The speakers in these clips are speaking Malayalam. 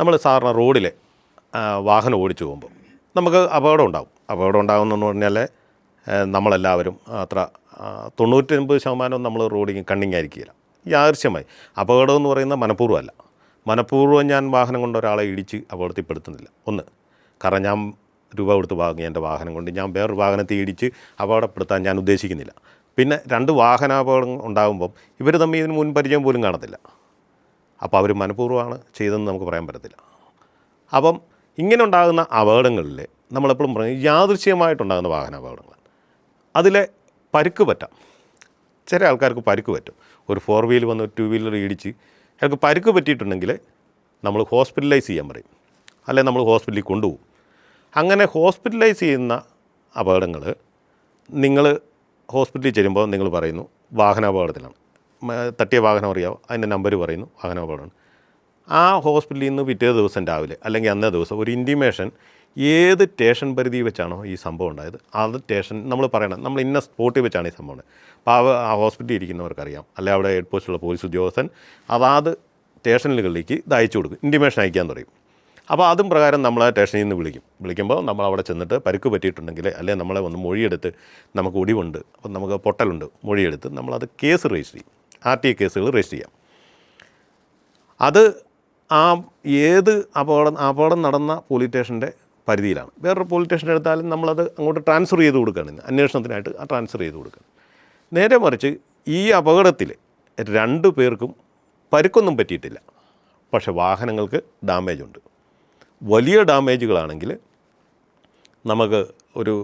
നമ്മൾ സാധാരണ റോഡിൽ വാഹനം ഓടിച്ചു പോകുമ്പോൾ നമുക്ക് അപകടം ഉണ്ടാകും അപകടം ഉണ്ടാകുന്നെന്ന് പറഞ്ഞാൽ നമ്മളെല്ലാവരും അത്ര തൊണ്ണൂറ്റൊൻപത് ശതമാനം നമ്മൾ റോഡിൽ കണ്ണിങ് ആയിരിക്കില്ല യാദൃശ്യമായി അപകടം എന്ന് പറയുന്നത് മനഃപൂർവമല്ല. മനഃപൂർവം ഞാൻ വാഹനം കൊണ്ട് ഒരാളെ ഇടിച്ച് അപകടത്തിൽപ്പെടുത്തുന്നില്ല. ഒന്ന് കാരണം ഞാൻ രൂപ കൊടുത്ത് വാങ്ങി എന്റെ വാഹനം കൊണ്ട്. ഞാൻ വേറൊരു വാഹനത്തെ ഇടിച്ച് അപകടപ്പെടുത്താൻ ഞാൻ ഉദ്ദേശിക്കുന്നില്ല. പിന്നെ രണ്ട് വാഹനാപകടം ഉണ്ടാകുമ്പം ഇവർ തമ്മിൽ ഇതിന് മുൻപരിചയം പോലും കാണത്തില്ല. അപ്പോൾ അവർ മനഃപൂർവമാണ് ചെയ്തതെന്ന് നമുക്ക് പറയാൻ പറ്റത്തില്ല. അപ്പം ഇങ്ങനെ ഉണ്ടാകുന്ന അപകടങ്ങളിൽ നമ്മളെപ്പോഴും പറയും യാദൃശ്യമായിട്ടുണ്ടാകുന്ന വാഹന അപകടങ്ങൾ. അതിലെ പരുക്ക് പറ്റാം. ചില ആൾക്കാർക്ക് പരുക്ക് പറ്റും. ഒരു ഫോർ വീലർ വന്ന് ടു വീലർ ഇടിച്ച് അയാൾക്ക് പരുക്ക് പറ്റിയിട്ടുണ്ടെങ്കിൽ നമ്മൾ ഹോസ്പിറ്റലൈസ് ചെയ്യാൻ പറയും. അല്ലെങ്കിൽ നമ്മൾ ഹോസ്പിറ്റലിൽ കൊണ്ടുപോകും. അങ്ങനെ ഹോസ്പിറ്റലൈസ് ചെയ്യുന്ന അപകടങ്ങൾ നിങ്ങൾ ഹോസ്പിറ്റലിൽ ചെല്ലുമ്പോൾ നിങ്ങൾ പറയുന്നു വാഹനാപകടത്തിലാണ്. തട്ടിയ വാഹനം അറിയാമോ അതിന്റെ നമ്പർ പറയുന്നു വാഹനാപകടമാണ് ആ ഹോസ്പിറ്റലിൽ നിന്ന് പിറ്റേ ദിവസം രാവിലെ അല്ലെങ്കിൽ അന്നേ ദിവസം ഒരു ഇന്റിമേഷൻ ഏത് സ്റ്റേഷൻ പരിധി വെച്ചാണോ ഈ സംഭവം ഉണ്ടായത്? അത് സ്റ്റേഷൻ നമ്മൾ പറയണം നമ്മൾ ഇന്ന സ്പോട്ടിൽ വെച്ചാണ് ഈ സംഭവം അപ്പോൾ ആ ഹോസ്പിറ്റലിൽ ഇരിക്കുന്നവർക്കറിയാം. അല്ലെങ്കിൽ അവിടെ ഹെഡ് പോസ്റ്റുള്ള പോലീസ് ഉദ്യോഗസ്ഥൻ അതാത് സ്റ്റേഷനുകളിലേക്ക് ഇത് അയച്ചു കൊടുക്കും. ഇന്റിമേഷൻ അയക്കാൻ തുടങ്ങും. അപ്പോൾ അതും പ്രകാരം നമ്മൾ സ്റ്റേഷനിൽ നിന്ന് വിളിക്കും. വിളിക്കുമ്പോൾ നമ്മൾ അവിടെ ചെന്നിട്ട് പരുക്ക് പറ്റിയിട്ടുണ്ടെങ്കിൽ അല്ലെങ്കിൽ നമ്മളെ ഒന്ന് മൊഴിയെടുത്ത് നമുക്ക് ഒടിവുണ്ട് അപ്പം നമുക്ക് പൊട്ടലുണ്ട് മൊഴിയെടുത്ത് നമ്മളത് കേസ് രജിസ്റ്റർ ചെയ്യും. ആർ ടി കേസുകൾ രജിസ്റ്റർ ചെയ്യാം. അത് ആ ഏത് അപകടം അപകടം നടന്ന പോലീസ് സ്റ്റേഷന്റെ പരിധിയിലാണ്. വേറൊരു പോലീസ് സ്റ്റേഷൻ എടുത്താലും നമ്മളത് അങ്ങോട്ട് ട്രാൻസ്ഫർ ചെയ്ത് കൊടുക്കുകയാണ് അന്വേഷണത്തിനായിട്ട് ആ ട്രാൻസ്ഫർ ചെയ്ത് കൊടുക്കുക നേരെ മറിച്ച് ഈ അപകടത്തിൽ രണ്ട് പേർക്കും പരുക്കൊന്നും പറ്റിയിട്ടില്ല. പക്ഷേ വാഹനങ്ങൾക്ക് ഡാമേജ് ഉണ്ട്. വലിയ ഡാമേജുകളാണെങ്കിൽ നമുക്ക് ഒരു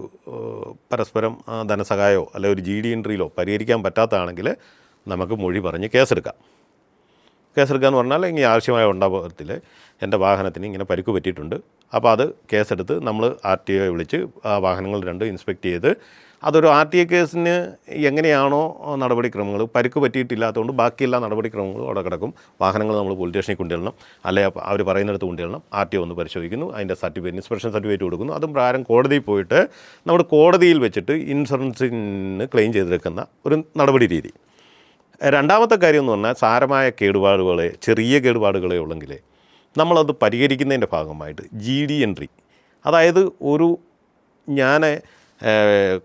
പരസ്പരം ധനസഹായമോ അല്ലെങ്കിൽ ഒരു ജി ഡി എൻട്രിയിലോ പരിഹരിക്കാൻ പറ്റാത്തതാണെങ്കിൽ നമുക്ക് മൊഴി പറഞ്ഞ് കേസെടുക്കാം. കേസെടുക്കുക എന്ന് പറഞ്ഞാൽ ഇങ്ങനെ ആവശ്യമായ ഉണ്ടാപത്തിൽ എന്റെ വാഹനത്തിന് ഇങ്ങനെ പരിക്ക് പറ്റിയിട്ടുണ്ട്. അപ്പോൾ അത് കേസെടുത്ത് നമ്മൾ ആർ ടി ഒയെ വിളിച്ച് ആ വാഹനങ്ങൾ രണ്ടും ഇൻസ്പെക്ട് ചെയ്ത് അതൊരു ആർ ടി ഒ കേസിന് എങ്ങനെയാണോ നടപടിക്രമങ്ങൾ പരിക്ക് പറ്റിയിട്ടില്ലാത്തതുകൊണ്ട് ബാക്കിയെല്ലാ നടപടിക്രമങ്ങളും അവിടെ കിടക്കും. വാഹനങ്ങൾ നമ്മൾ പോലീസ് സ്റ്റേഷനിൽ കൊണ്ടുവരണം. അല്ലെങ്കിൽ അവർ പറയുന്നിടത്ത് കൊണ്ടുവരണം. ആർ ടി ഒ ഒന്ന് പരിശോധിക്കുന്നു. അതിന്റെ സർട്ടിഫിക്കറ്റ് ഇൻസ്പെക്ഷൻ സർട്ടിഫിക്കറ്റ് കൊടുക്കുന്നു. അതും പ്രകാരം കോടതിയിൽ പോയിട്ട് നമ്മുടെ കോടതിയിൽ വെച്ചിട്ട് ഇൻഷുറൻസിന് ക്ലെയിം ചെയ്തെടുക്കുന്ന ഒരു നടപടി രീതി. രണ്ടാമത്തെ കാര്യം എന്ന് പറഞ്ഞാൽ സാരമായ കേടുപാടുകളെ ചെറിയ കേടുപാടുകളെ ഉള്ളെങ്കിൽ നമ്മളത് പരിഹരിക്കുന്നതിന്റെ ഭാഗമായിട്ട് ജി ഡി എൻട്രി അതായത് ഒരു ഞാൻ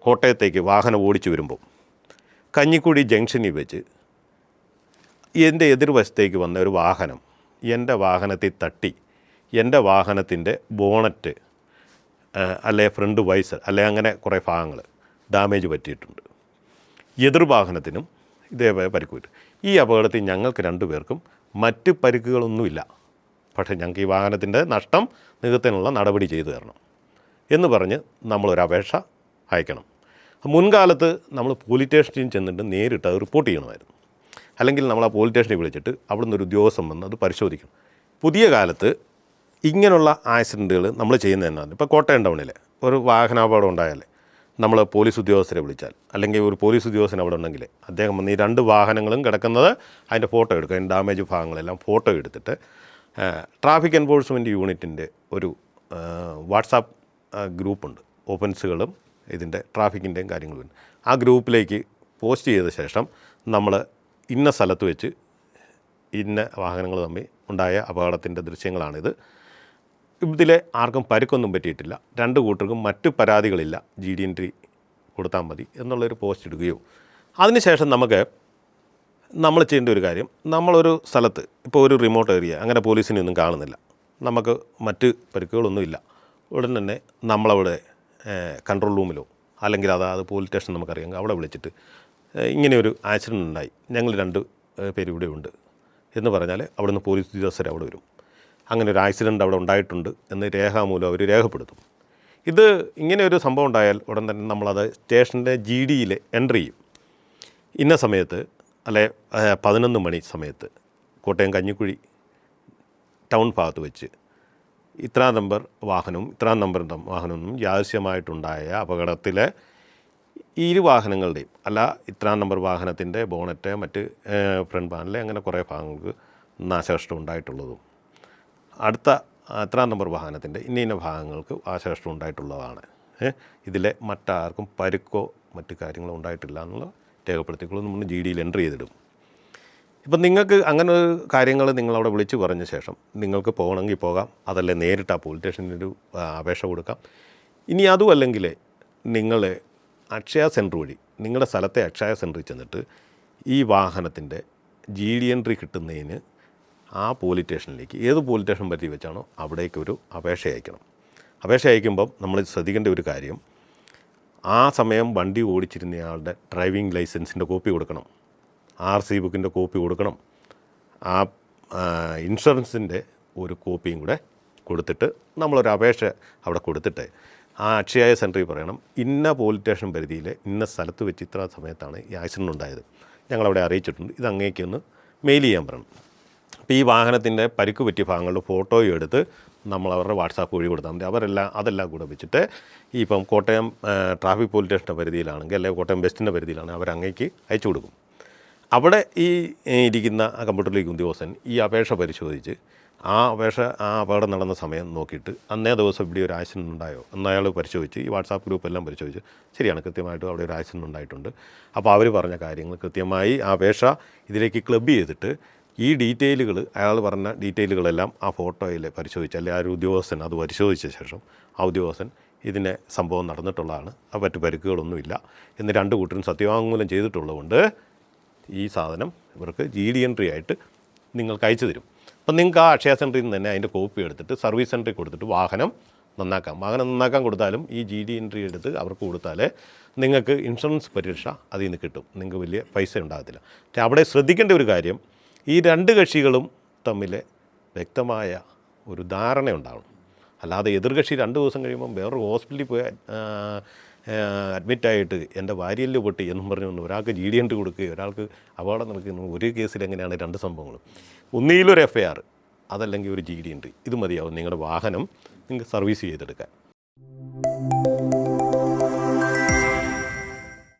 കോട്ടയത്തേക്ക് വാഹനം ഓടിച്ചു വരുമ്പോൾ കഞ്ഞിക്കുടി ജംഗ്ഷനിൽ വെച്ച് എന്റെ എതിർവശത്തേക്ക് വന്ന ഒരു വാഹനം എന്റെ വാഹനത്തിൽ തട്ടി എന്റെ വാഹനത്തിന്റെ ബോണറ്റ് അല്ലെ ഫ്രണ്ട് വൈസർ അല്ലെ അങ്ങനെ കുറേ ഭാഗങ്ങൾ ഡാമേജ് പറ്റിയിട്ടുണ്ട്. എതിർ വാഹനത്തിനും ഇതേപോലെ പരിക്ക് ഈ അപകടത്തിൽ ഞങ്ങൾക്ക് രണ്ടു പേർക്കും മറ്റ് പരിക്കുകളൊന്നുമില്ല. പക്ഷേ ഞങ്ങൾക്ക് ഈ വാഹനത്തിന്റെ നഷ്ടം നികത്താനുള്ള നടപടി ചെയ്തു തരണം എന്ന് പറഞ്ഞ് നമ്മളൊരു അപേക്ഷ അയക്കണം. മുൻകാലത്ത് നമ്മൾ പോലീസ് സ്റ്റേഷനിൽ ചെന്നിട്ട് നേരിട്ട് അത് റിപ്പോർട്ട് ചെയ്യണമായിരുന്നു. അല്ലെങ്കിൽ നമ്മൾ ആ പോലീസ് സ്റ്റേഷനിൽ വിളിച്ചിട്ട് അവിടെ നിന്ന് ഒരു ഉദ്യോഗസ്ഥൻ വന്ന് അത് പരിശോധിക്കണം. പുതിയ കാലത്ത് ഇങ്ങനെയുള്ള ആക്സിഡന്റുകൾ നമ്മൾ ചെയ്യുന്നതെന്നാണ് ഇപ്പോൾ കോട്ടയം ടൗണിൽ ഒരു വാഹനാപകടം ഉണ്ടായാൽ നമ്മൾ പോലീസ് ഉദ്യോഗസ്ഥരെ വിളിച്ചാൽ. അല്ലെങ്കിൽ ഒരു പോലീസ് ഉദ്യോഗസ്ഥൻ അവിടെ ഉണ്ടെങ്കിൽ അദ്ദേഹം വന്ന് ഈ രണ്ട് വാഹനങ്ങളും കിടക്കുന്നത് അതിന്റെ ഫോട്ടോ എടുക്കുക അതിന്റെ ഡാമേജ് ഭാഗങ്ങളെല്ലാം ഫോട്ടോ എടുത്തിട്ട് ട്രാഫിക് എൻഫോഴ്സ്മെന്റ് യൂണിറ്റിന്റെ ഒരു വാട്സാപ്പ് ഗ്രൂപ്പുണ്ട്. ഓപ്പൻസുകളും ഇതിന്റെ ട്രാഫിക്കിന്റെയും കാര്യങ്ങളും. ആ ഗ്രൂപ്പിലേക്ക് പോസ്റ്റ് ചെയ്ത ശേഷം നമ്മൾ ഇന്ന സ്ഥലത്ത് വെച്ച് ഇന്ന വാഹനങ്ങൾ തമ്മിൽ ഉണ്ടായ അപകടത്തിന്റെ ദൃശ്യങ്ങളാണിത്. ഇതിലെ ആർക്കും പരുക്കൊന്നും പറ്റിയിട്ടില്ല. രണ്ട് കൂട്ടർക്കും മറ്റ് പരാതികളില്ല. ജി ഡി എൻട്രി കൊടുത്താൽ മതി എന്നുള്ളൊരു പോസ്റ്റ് ഇടുകയോ. അതിനുശേഷം നമുക്ക് നമ്മൾ ചെയ്യേണ്ട ഒരു കാര്യം. നമ്മളൊരു സ്ഥലത്ത് ഇപ്പോൾ ഒരു റിമോട്ട് ഏരിയ അങ്ങനെ പോലീസിനെ ഒന്നും കാണുന്നില്ല. നമുക്ക് മറ്റ് പരിക്കുകളൊന്നുമില്ല ഉടൻ തന്നെ നമ്മളവിടെ കൺട്രോൾ റൂമിലോ അല്ലെങ്കിൽ അതാത് പോലീസ് സ്റ്റേഷൻ നമുക്കറിയാം. അവിടെ വിളിച്ചിട്ട് ഇങ്ങനെ ഒരു ആക്സിഡന്റ് ഉണ്ടായി. ഞങ്ങൾ രണ്ട് പേര് ഇവിടെ ഉണ്ട്. എന്ന് പറഞ്ഞാൽ അവിടുന്ന് പോലീസ് ഉദ്യോഗസ്ഥർ അവിടെ വരും. അങ്ങനെ ഒരു ആക്സിഡന്റ് അവിടെ ഉണ്ടായിട്ടുണ്ട് എന്ന് രേഖാമൂലം അവർ രേഖപ്പെടുത്തും. ഇത് ഇങ്ങനെ ഒരു സംഭവം ഉണ്ടായാൽ ഉടൻ തന്നെ നമ്മളത് സ്റ്റേഷന്റെ ജി ഡിയിൽ എൻട്രി ചെയ്യും. ഇന്ന സമയത്ത് അല്ലെ പതിനൊന്ന് മണി സമയത്ത് കോട്ടയം കഞ്ഞിക്കുഴി ടൗൺ ഭാഗത്ത് വെച്ച് ഇത്ര നമ്പർ വാഹനവും ഇത്ര നമ്പർ വാഹനവും യാദൃശ്യമായിട്ടുണ്ടായ അപകടത്തിൽ ഇരു വാഹനങ്ങളുടെയും അല്ല ഇത്ര നമ്പർ വാഹനത്തിന്റെ ബോണറ്റ് മറ്റ് ഫ്രണ്ട് പാനൽ അങ്ങനെ കുറേ ഭാഗങ്ങൾക്ക് നാശനഷ്ടം ഉണ്ടായിട്ടുള്ളതും അടുത്ത എത്രാം നമ്പർ വാഹനത്തിന്റെ ഇന്ന ഇന്ന ഭാഗങ്ങൾക്ക് നാശനഷ്ടം ഉണ്ടായിട്ടുള്ളതാണ്. ഇതിലെ മറ്റാർക്കും പരുക്കോ മറ്റു കാര്യങ്ങളോ ഉണ്ടായിട്ടില്ല എന്നുള്ള രേഖപ്പെടുത്തിക്കളും നമ്മൾ ജി ഡിയിൽ എന്റർ ചെയ്തിടും. ഇപ്പം നിങ്ങൾക്ക് അങ്ങനെ ഒരു കാര്യങ്ങൾ നിങ്ങളവിടെ വിളിച്ച് പറഞ്ഞ ശേഷം നിങ്ങൾക്ക് പോകണമെങ്കിൽ പോകാം. അതല്ലേ നേരിട്ട് ആ പോലീസ് സ്റ്റേഷനൊരു അപേക്ഷ കൊടുക്കാം. ഇനി അതും അല്ലെങ്കിൽ നിങ്ങൾ അക്ഷയ സെന്റർ വഴി നിങ്ങളുടെ സ്ഥലത്തെ അക്ഷയ സെന്ററിൽ ചെന്നിട്ട് ഈ വാഹനത്തിന്റെ ജി ഡി എൻട്രി കിട്ടുന്നതിന് ആ പോലീസ് സ്റ്റേഷനിലേക്ക് ഏത് പോലീസ് സ്റ്റേഷൻ പരിധി വെച്ചാണോ അവിടേക്ക് ഒരു അപേക്ഷ അയക്കണം. അപേക്ഷ അയക്കുമ്പം നമ്മൾ ശ്രദ്ധിക്കേണ്ട ഒരു കാര്യം ആ സമയം വണ്ടി ഓടിച്ചിരുന്നയാളുടെ ഡ്രൈവിംഗ് ലൈസൻസിന്റെ കോപ്പി കൊടുക്കണം ആർ സി ബുക്കിന്റെ കോപ്പി കൊടുക്കണം ആ ഇൻഷുറൻസിന്റെ ഒരു കോപ്പിയും കൂടെ കൊടുത്തിട്ട് നമ്മളൊരു അപേക്ഷ അവിടെ കൊടുത്തിട്ട് ആ അക്ഷയായ സെന്ററിൽ പറയണം ഇന്ന പോലീസ് സ്റ്റേഷൻ പരിധിയിൽ ഇന്ന സ്ഥലത്ത് വെച്ച് ഇത്ര സമയത്താണ് ഈ ആക്സിഡന്റ് ഉണ്ടായത്. ഞങ്ങളവിടെ അറിയിച്ചിട്ടുണ്ട് ഇത് അങ്ങേക്കൊന്ന് മെയിൽ ചെയ്യാൻ പറയണം. അപ്പോൾ ഈ വാഹനത്തിന്റെ പരിക്ക് പറ്റിയ ഭാഗങ്ങളുടെ ഫോട്ടോയും എടുത്ത് നമ്മൾ അവരുടെ വാട്സാപ്പ് വഴി കൊടുത്താൽ മതി. അവരെല്ലാം അതെല്ലാം കൂടെ വെച്ചിട്ട് ഈ ഇപ്പം കോട്ടയം ട്രാഫിക് പോലീസ് സ്റ്റേഷന്റെ പരിധിയിലാണെങ്കിൽ അല്ലെങ്കിൽ കോട്ടയം ബെസ്റ്റിന്റെ പരിധിയിലാണെങ്കിൽ അവർ അങ്ങേക്ക് അയച്ചു കൊടുക്കും. അവിടെ ഈ ഇരിക്കുന്ന ആ കമ്പ്യൂട്ടറിലേക്ക് ഉദ്യോഗസ്ഥൻ ഈ അപേക്ഷ പരിശോധിച്ച് ആ അപേക്ഷ ആ അപകടം നടന്ന സമയം നോക്കിയിട്ട് അന്നേ ദിവസം ഇവിടെ ഒരു ആക്സിഡന്റ് ഉണ്ടായോ എന്ന് അയാൾ പരിശോധിച്ച് ഈ വാട്സാപ്പ് ഗ്രൂപ്പ് എല്ലാം പരിശോധിച്ച് ശരിയാണ് കൃത്യമായിട്ട് അവിടെ ഒരു ആക്സിഡന്റ് ഉണ്ടായിട്ടുണ്ട്. അപ്പോൾ അവർ പറഞ്ഞ കാര്യങ്ങൾ കൃത്യമായി ആ അപേക്ഷ ഇതിലേക്ക് ക്ലബ് ചെയ്തിട്ട് ഈ ഡീറ്റെയിലുകൾ അയാൾ പറഞ്ഞ ഡീറ്റെയിലുകളെല്ലാം ആ ഫോട്ടോയിൽ പരിശോധിച്ച് അല്ലെങ്കിൽ ആ ഒരു ഉദ്യോഗസ്ഥൻ അത് പരിശോധിച്ച ശേഷം ആ ഉദ്യോഗസ്ഥൻ ഇതിനെ സംഭവം നടന്നിട്ടുള്ളതാണ്. ആ മറ്റു പരിക്കുകളൊന്നുമില്ല എന്ന് രണ്ട് കൂട്ടരും സത്യവാങ്മൂലം ചെയ്തിട്ടുള്ളതുകൊണ്ട് ഈ സാധനം ഇവർക്ക് ജി ഡി എൻട്രി ആയിട്ട് നിങ്ങൾക്ക് അയച്ചു തരും. അപ്പം നിങ്ങൾക്ക് ആ അക്ഷയ സെന്ററിൽ നിന്ന് തന്നെ അതിന്റെ കോപ്പി എടുത്തിട്ട് സർവീസ് സെന്ററിൽ കൊടുത്തിട്ട് വാഹനം നന്നാക്കാം. വാഹനം നന്നാക്കാൻ കൊടുത്താലും ഈ ജി ഡി എൻട്രി എടുത്ത് അവർക്ക് കൊടുത്താൽ നിങ്ങൾക്ക് ഇൻഷുറൻസ് പരിരക്ഷ അതിൽ നിന്ന് കിട്ടും. നിങ്ങൾക്ക് വലിയ പൈസ ഉണ്ടാകത്തില്ല. പക്ഷേ അവിടെ ശ്രദ്ധിക്കേണ്ട ഒരു കാര്യം ഈ രണ്ട് കക്ഷികളും തമ്മിൽ വ്യക്തമായ ഒരു ധാരണ ഉണ്ടാവണം അല്ലാതെ എതിർകക്ഷി രണ്ട് ദിവസം കഴിയുമ്പം വേറൊരു ഹോസ്പിറ്റലിൽ പോയി അഡ്മിറ്റായിട്ട് എന്റെ ഭാര്യയിൽ പൊട്ടി എന്നും പറഞ്ഞു ഒരാൾക്ക് ജി ഡി എന്റ് കൊടുക്കുകയും ഒരാൾക്ക് അപകടം നടക്കുന്നു ഒരു കേസിൽ എങ്ങനെയാണ് രണ്ട് സംഭവങ്ങളും? ഒന്നിയിലൊരു എഫ് ഐ ആർ അതല്ലെങ്കിൽ ഒരു ജി ഡി എന്റ് ഇത് മതിയാവും നിങ്ങളുടെ വാഹനം നിങ്ങൾക്ക് സർവീസ് ചെയ്തെടുക്കാൻ.